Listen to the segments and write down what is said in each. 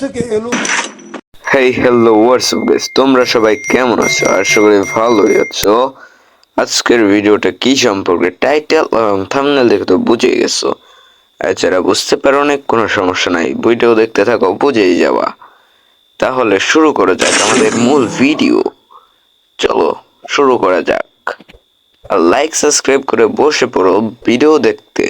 থেকে এলো? Hey hello WhatsApp guys তোমরা সবাই কেমন আছো? আশা করি ভালোই আছো। আজকের ভিডিওটা কি সম্পর্কে? টাইটেল এবং থাম্বনেল দেখে তো বুঝেই গেছো। যারা বুঝতে পারো অনেক কোনো সমস্যা নাই। ভিডিও দেখতে থাকো, বুঝেই যাওয়া তাহলে শুরু করা যাক আমাদের মূল ভিডিও। চলো, শুরু করা যাক। আর লাইক সাবস্ক্রাইব করে বসে পড়ো ভিডিও দেখতে।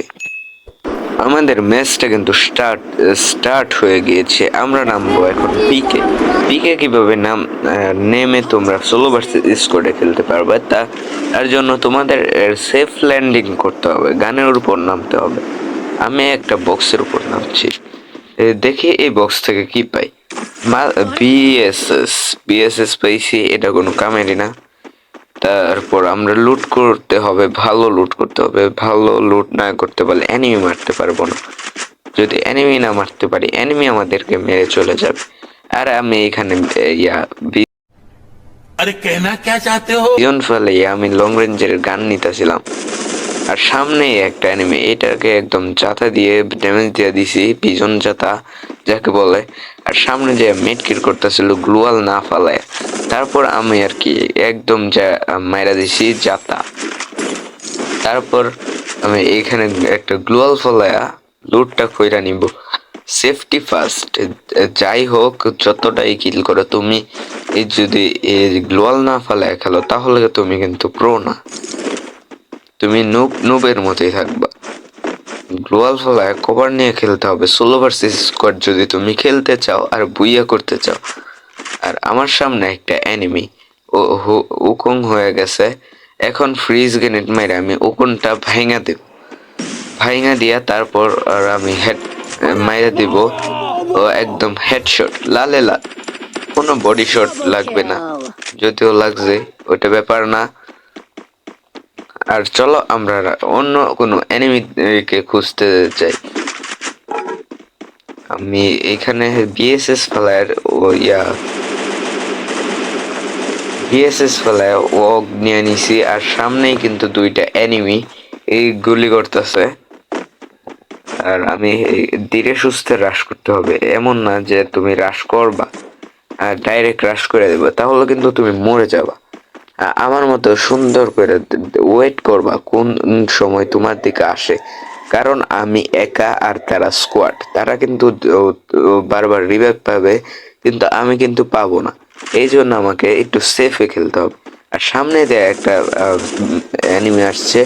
আমাদের ম্যাচটা কিন্তু স্টার্ট স্টার্ট হয়ে গিয়েছে। আমরা নামবো এখন পিকে। পিকে কীভাবে নাম নেমে তোমরা সোলো ভার্সেস স্কোয়াডে খেলতে পারবে, তা, তার জন্য তোমাদের সেফ ল্যান্ডিং করতে হবে, গানের উপর নামতে হবে। আমি একটা বক্সের উপর নামছি। দেখি এই বক্স থেকে কি পাই। বিএসএস বিএসএস পাইছি, এটা কোনো কামেরই না। তারপর আমরা লুট করতে হবে ভালো লুট করতে হবে ভালো লুট না করতে পারলে অ্যানিমি মারতে পারব না। যদি অ্যানিমি না মারতে পারি অ্যানিমি আমাদেরকে মেরে চলে যাবে। আর আমি এখানে ইয়া আরে কেনা কে চাতে হো? আমি লং রেঞ্জের গান নিতেছিলাম। আর সামনেই একটা এনিমি এটাকে একদম জাতা দিয়ে ড্যামেজ দিয়ে দিছি পিজন জাতা যাকে বলে। আর সামনে যে মিটকিট করতেছিল গ্লুয়াল না ফালায়। তারপর আমি আর কি একদম যা, মাইরা দিছি জাতা তারপর আমি এইখানে একটা গ্লুয়াল ফলায়া লুটটা কইরা নিব। সেফটি ফার্স্ট যাই হোক, যতটাই কিল করো, তুমি যদি এই গ্লোয়াল না ফেলায় খেলো, তাহলে তুমি কিন্তু প্রো না। তুমি নুব নুবের মতোই থাকবা। গ্লোয়াল ফলায় কভার নিয়ে খেলতে হবে। সোলো ভার্সেস স্কোয়াড যদি তুমি খেলতে চাও আর বুইয়া করতে চাও। আর আমার সামনে একটা অ্যানিমি ও উকুং হয়ে গেছে। এখন ফ্রিজ গ্রেনেড মেরে আমি উকুনটা ভাঙা দেব। ভাঙা দিয়া তারপর আর আমি হেড মাইরা দিব। ও একদম হেডশট লালে লাল। কোনো বডি শট লাগবে না। যদিও লাগছে ওটা ব্যাপার না। আর চলো আমরা অন্য কোনো এনিমিকে খুঁজতে যাই। আমি এখানে বিএসএস ফেলার ও ইয়া বিএসএস ফেলায় ও নিয়ে নিছি আর সামনেই কিন্তু দুইটা এনিমি এই গুলি করতেছে। আর আমি ধীরে সুস্থে হ্রাস করতে হবে। এমন না যে তুমি হ্রাস করবা, আর ডাইরেক্ট হ্রাস করে দেবে, তাহলে কিন্তু তুমি মরে যাবা। আমার মতো সুন্দর করে ওয়েট করবা কোন সময় তোমার দিকে আসে। কারণ আমি একা আর তারা স্কোয়াড তারা কিন্তু বারবার রিভাইভ পাবে, কিন্তু আমি কিন্তু পাবো না। এই জন্য আমাকে একটু সেফে খেলতে হবে। আর সামনে দিয়ে একটা অ্যানিমে আসছে,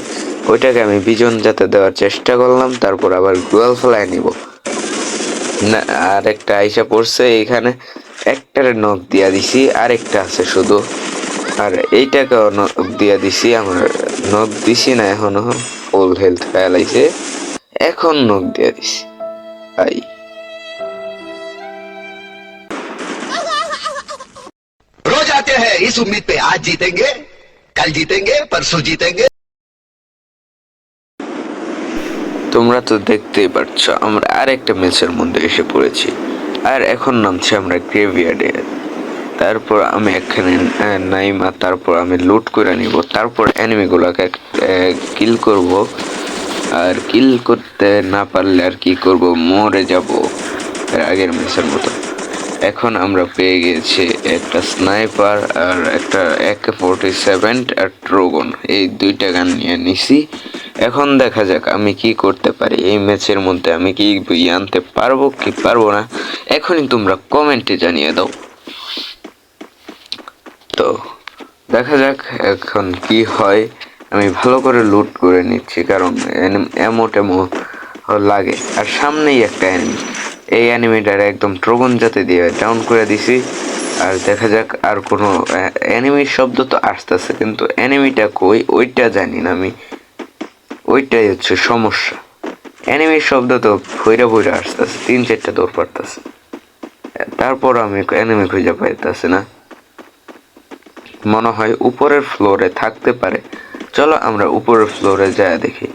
ওইটাকে আমি বিজন যাতে দেওয়ার চেষ্টা করলাম, তারপর আবার গুয়াল ফেলায় নিব। না আর একটা আইসা পড়ছে এখানে। একটারে নখ দিয়া দিছি, আরেকটা আছে শুধু। আর এইটাকে দিয়ে দিছি আমার নখ দিছি না এখনও ফুল হেলথ ফেলাইছে এখন নখ দিয়ে দিছি তাই। রোজ আতে হ্যাঁ ইস উম্মীদ পে আজ জিতেঙ্গে কাল জিতেঙ্গে পরশু জিতেঙ্গে। তোমরা তো দেখতেই পাচ্ছ আমরা আরেকটা মেসের মধ্যে এসে পড়েছি। আর এখন নামছি আমরা গ্রেভিয়ার্ডে তারপর আমি এখানে নাইমা তারপর আমি লুট করে নিব। তারপর এনিমিগুলোকে কিল করব। আর কিল করতে না পারলে আর কি করব? মরে যাব। আগের ম্যাচের মতো। এখন আমরা পেয়ে গিয়েছি একটা স্নাইপার আর একটা একে ফোরটি সেভেন আর ট্রোগন এই দুইটা গান নিয়ে নিছি। এখন দেখা যাক আমি কি করতে পারি। এই ম্যাচের মধ্যে আমি কি আনতে পারব, কি পারব না? এখনই তোমরা কমেন্টে জানিয়ে দাও। তো দেখা যাক এখন কি হয়। আমি ভালো করে লুট করে নিচ্ছি, কারণ এমো টেমো লাগে। আর সামনেই একটা অ্যানিমি এই অ্যানিমিটার একদম ট্রগন জাতে দিয়ে ডাউন করে দিছি। আর দেখা যাক আর কোনো অ্যানিমির শব্দ তো আসতেছে, কিন্তু অ্যানিমিটা কই, ওইটা জানি না আমি। ওইটাই হচ্ছে সমস্যা। অ্যানিমির শব্দ তো ভৈরা ভৈরা আসতেছে তিন চারটা দৌড় পারতেছে। তারপর আমি অ্যানিমি খুঁজে পাইতেছি না। মনে হয় উপরের ফ্লোরে থাকতে পারে। চলো আমরা উপরের ফ্লোরে যায় দেখি।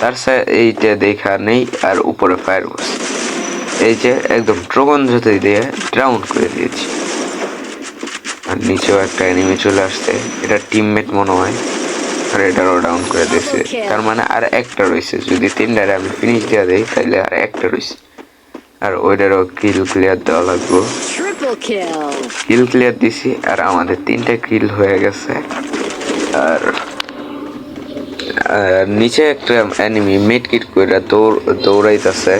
তার সা- এইটা দেখা নেই আর উপরে ফায়ার করছি এই যে একদম ড্রগন জতে দিয়ে ডাউন করে দিয়েছি। আর নিচেও একটা এনিমি চলে আসছে। এটা টিমমেট মনে হয়। আর এটারও ডাউন করে দিয়েছে। তার মানে আর একটা রয়েছে। যদি তিনটারে আমি ফিনিশ দিয়ে দিই তাহলে আর একটা রয়েছে। আর ওইটারও কিল ক্লিয়ার দেওয়া লাগবে। কিল ক্লিয়ার দিছি আর আমাদের তিনটা কিল হয়ে গেছে। আর আর নিচে একটা অ্যানিমি মেট কিট করে দৌড় দৌড়াইতেছে।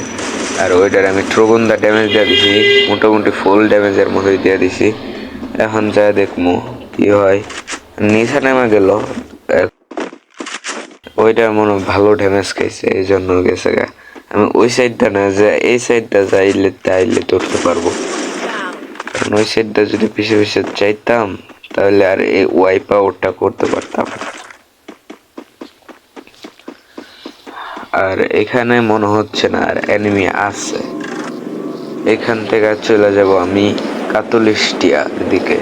আর ওইটার আমি ট্রোগন্দা ড্যামেজ দিয়ে দিছি মোটামুটি ফুল ড্যামেজের মতোই দিয়ে দিছি। এখন যা দেখমু কি হয়। নিচে নেমে গেল। ওইটা মনে ভালো ড্যামেজ খাইছে এই জন্য গেছে গা। আমি ওই সাইডটা না, যে এই সাইডটা যাইলে তাইলে ধরতে পারব। কারণ ওই সাইডটা যদি পিছে পিছে চাইতাম, তাহলে আর এই ওয়াইপ আউটটা করতে পারতাম আর এখানে মনে হচ্ছে না, আর এনিমি আছে। এখান থেকে চলে যাব আমি কাতলিস্টিয়ার দিকে।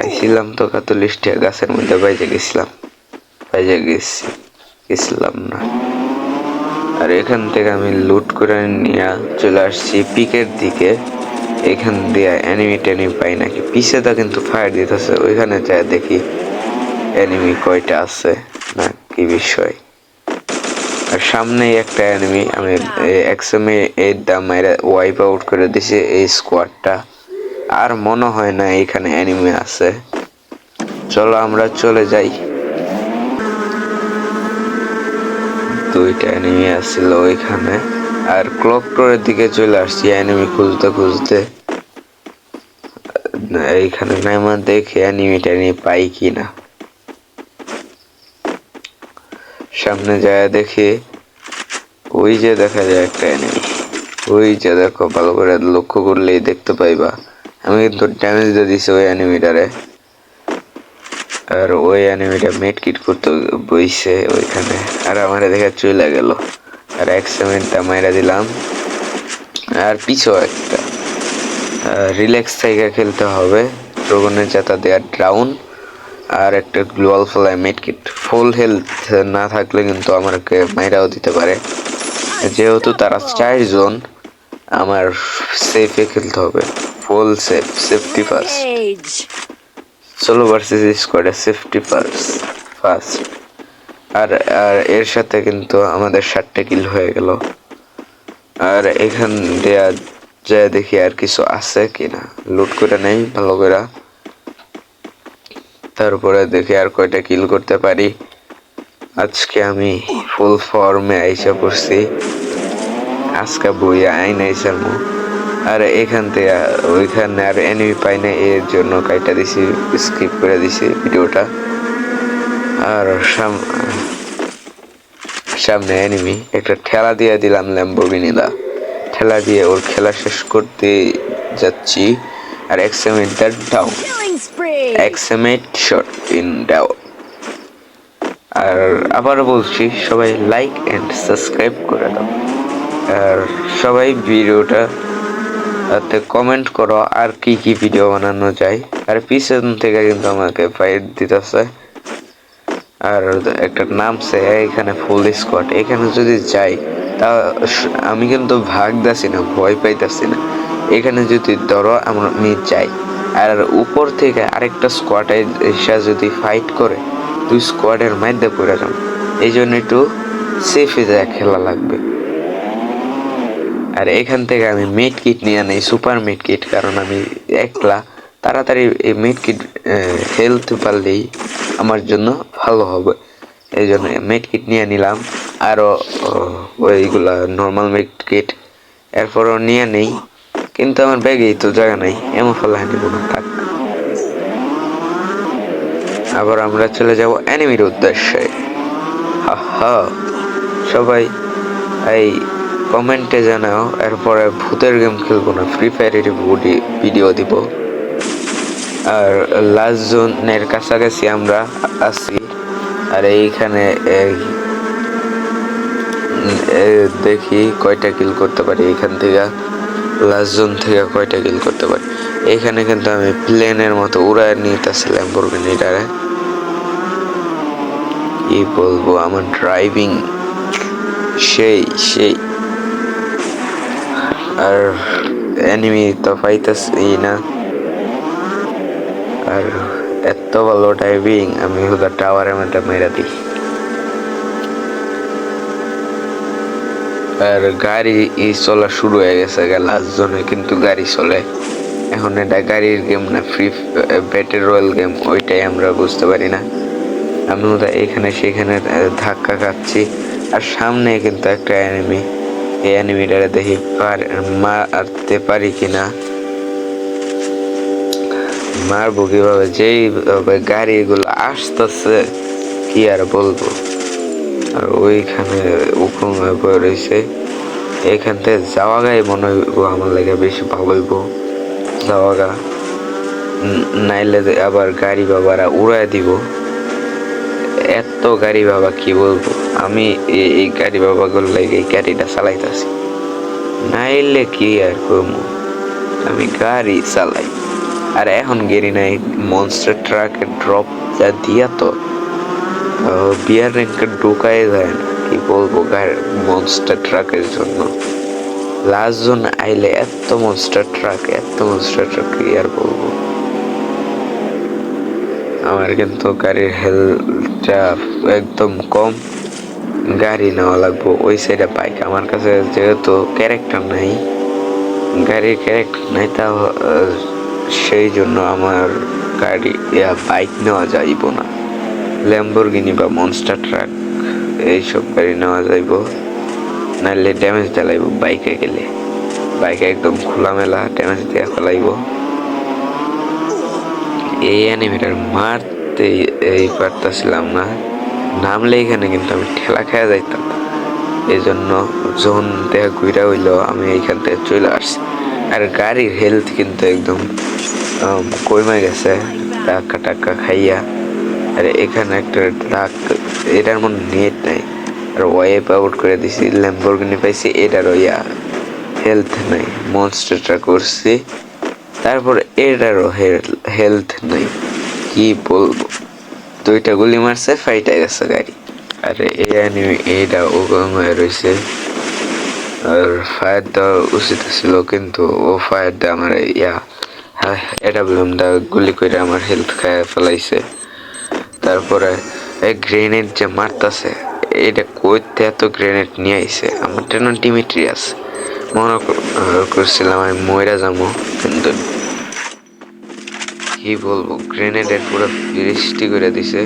আইছিলাম তো কাতলিস্টিয়া গাছের মধ্যে বাইজে গেছিলাম। বাইজে গেছি, গেছিলাম না। আর এখান থেকে আমি লুট করে নিয়ে চলে আসছি পিকের দিকে। এখান দিয়ে অ্যানিমি টেনিমি পাই নাকি। পিছেটা কিন্তু ফায়ার দিতেছে, ওইখানে যায় দেখি অ্যানিমি কয়টা আছে না কি বিষয়। আর সামনেই একটা অ্যানিমি আমি একসময় এই দাম ওয়াইপ আউট করে দিছি এই স্কোয়াডটা আর মনে হয় না এখানে অ্যানিমি আছে চলো আমরা চলে যাই দুইটা এনিমি আসছিল ওইখানে। আর ক্লক টোরের দিকে চলে আসছি এনিমি খুঁজতে খুঁজতে এইখানে নাইমা দেখে এনিমি টেনিমি পাই কিনা। সামনে যায় দেখি, ওই যে দেখা যায় একটা এনিমি ওই যে দেখো, ভালো করে লক্ষ্য করলেই দেখতে পাইবা। আমি কিন্তু ড্যামেজ দিয়ে দিছি ওই অ্যানিমিটারে আর ওই অ্যানিমিটা মেট কিট করতে বইছে ওইখানে। আর আমার দেখে চলে গেল। আর এক সেমেন্টটা মাইরা দিলাম। আর পিছু একটা। রিল্যাক্স থেকে খেলতে হবে। ড্রগনের চাতা দেওয়ার ড্রাউন আর একটা গ্লোয়াল ফ্লাই মেট কিট ফুল হেলথ না থাকলে কিন্তু আমাকে মাইরাও দিতে পারে। যেহেতু তারা চারজন আমার সেফে খেলতে হবে। Full safe safety first. Solo versus স্কোয়াডে সেফটি ফার্স্ট আর আর এর সাথে কিন্তু আমাদের ষাটটা কিল হয়ে গেল। আর এখান দেয়া যা দেখি আর কিছু আছে কিনা। লুট করে নেই, ভালো করে। তারপরে দেখি আর কয়টা কিল করতে পারি। আজকে আমি ফুল ফর্মে আইসা পড়ছি। আজকে বই আইন আইসার মু। আর এখান থেকে ওইখানে আর এনিমি পাই না এর জন্য কাইটা দিছি স্কিপ করে দিছি ভিডিওটা। আর সাম- সামনে এনিমি একটা ঠেলা দিয়ে দিলাম ল্যাম্বোর্গিনিদা ঠেলা দিয়ে ওর খেলা শেষ করতে যাচ্ছি। আর এক্সেমেট দ্যাট ডাউন. এক্সেমেট শট ইন ডাউন আর আবার বলছি সবাই লাইক এন্ড সাবস্ক্রাইব করে দাও। আর সবাই ভিডিওটা তাতে কমেন্ট করো আর কি কি ভিডিও বানানো যায়। আর পিছন থেকে কিন্তু আমাকে ফাইট দিতেছে। আর একটা নামছে এখানে ফুল স্কোয়াড এখানে যদি যাই, তা আমি কিন্তু ভাগদাছি না, ভয় পাইতাছি না। এখানে যদি ধরো আমি যাই। আর উপর থেকে আরেকটা স্কোয়াডে এসে যদি ফাইট করে তুই স্কোয়াডের মধ্যে পড়ে যাও এই জন্য একটু সেফে যায় খেলা লাগবে। আর এখান থেকে আমি মেড কিট নিয়ে নেই সুপার মেড কিট কারণ আমি একলা তাড়াতাড়ি এই মেড কিট হেলথ পারলেই আমার জন্য ভালো হবে। এই জন্য মেড কিট নিয়ে নিলাম। আরও ওইগুলা নর্মাল মেড কিট এরপরও নিয়ে নেই। কিন্তু আমার ব্যাগেই তো জায়গা নাই, এমন ফলে নিব না। থাক আবার আমরা চলে যাব অ্যানিমির উদ্দেশ্যে। হা সবাই, এই কমেন্টে জানাও, এরপরে ভূতের গেম খেলব না ফ্রি ফায়ারের ভিডিও দিব। আর লাস্ট জোনের কাছাকাছি আমরা আছি, আর এইখানে দেখি কয়টা কিল করতে পারি এখান থেকে লাস্ট জোন থেকে কয়টা কিল করতে পারি। এখানে কিন্তু আমি প্লেনের মতো উড়ায় নিতেছি ল্যাম্বোর্গিনিটারে কি বলব, আমার ড্রাইভিং সেই সেই। আর এনিমি তো পাইতেছি না। আর এত ভালো ড্রাইভিং আমি হুদা টাওয়ারের মধ্যে মেরা দিই। আর গাড়ি চলা শুরু হয়ে গেছে লাস্ট জোনে কিন্তু গাড়ি চলে। এখন এটা গাড়ির গেম না ফ্রি ব্যাটেল রয়্যাল গেম ওইটাই আমরা বুঝতে পারি না। আমি ওটা এখানে সেখানে ধাক্কা খাচ্ছি। আর সামনে কিন্তু একটা অ্যানিমি এই অ্যানিমিটা দেখি মারতে পারি কিনা? মারবো কীভাবে? যেইভাবে গাড়িগুলো আসতেছে, কি আর বলব? আর ওইখানে উকুম রয়েছে এখান থেকে যাওয়া গায়ে মনে হইব আমার লাগে বেশি ভালো হইব। যাওয়া গা। নাইলে আবার গাড়ি বাবারা উড়ায় দিব। এত গাড়ি বাবা কি বলব? আমি এই- গাড়ি বাবাগুলো লাগে এই গাড়িটা চালাইতেছি। নাইলে কি আর করব আমি গাড়ি চালাই। আর এখন গেরি নাই মনস্টার ট্রাকে ড্রপ যা দিয়া তো বিয়ার র্যাঙ্কে ঢোকাই যায় না। কি বলব মনস্টার ট্রাকের জন্য। লাস্ট জন আইলে এত মনস্টার ট্রাক এত মনস্টার ট্রাক কি আর বলব? আমার কিন্তু গাড়ির হেলথটা একদম কম। গাড়ি নেওয়া লাগবো, ওই সাইডে বাইক আমার কাছে যেহেতু ক্যারেক্টার নাই, গাড়ির ক্যারেক্টার নাই তা সেই জন্য আমার গাড়ি বাইক নেওয়া যাইব না। ল্যাম্বরগিনি বা মনস্টার ট্রাক এইসব গাড়ি নেওয়া যাইব। নাহলে ড্যামেজ দেলাইব বাইকে গেলে। বাইকে একদম খোলামেলা ড্যামেজ দিয়ে ফেলাইব। এই অ্যানিমেটার মারতে এই পারতাছিলাম না। নামলে এখানে কিন্তু আমি ঠেলা খেয়ে যাইতাম। এই জন্য যখন দেখা ঘুরা হইল, আমি এইখান থেকে চলে আসছি। আর গাড়ির হেলথ কিন্তু একদম কমে গেছে। টাকা টাকা খাইয়া। আর এখানে একটা ট্রাক এটার মনে নেট নাই। আর ওয়াইপ আউট করে দিছি ল্যাম্বরগিনি পাইছি এটারও ইয়া হেলথ নাই। মনস্টারটা করছি তারপর এটারও হেলথ নাই। কি বলব? দুইটা গুলি মারছে ফাইটা গেছে গাড়ি। আরে এই অ্যানিমে এইটা ওগম হয়ে রয়েছে আর ফায়ার দেওয়া উচিত ছিল কিন্তু ও ফায়ার দেওয়া আমার ইয়া হ্যাঁ এটা বললামটা গুলি করে আমার হেলথ খায় ফেলাইছে। তারপরে এই গ্রেনেড যে মারতাছে এটা কইতে এত গ্রেনেড নিয়ে আইছে আমার ট্রেন ডিমিট্রিয়াস মনে কর- আহ, করছিলাম আমি ময়রা যাব কিন্তু কি বলব? গ্রেনেডের পুরো বৃষ্টি করে দিছে,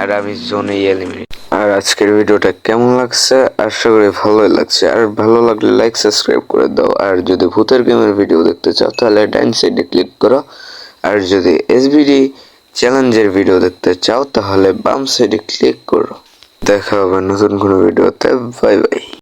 আর আমি জোনে এলিমিনেট আর আজকের ভিডিওটা কেমন লাগছে? আশা করি ভালোই লাগছে। আর ভালো লাগলে লাইক সাবস্ক্রাইব করে দাও। আর যদি ভূতের গেমের ভিডিও দেখতে চাও, তাহলে ডাইন সাইডে ক্লিক করো। আর যদি এসবিডি চ্যালেঞ্জের ভিডিও দেখতে চাও, তাহলে বাম সাইডে ক্লিক করো। দেখা হবে নতুন কোনো ভিডিওতে। Bye bye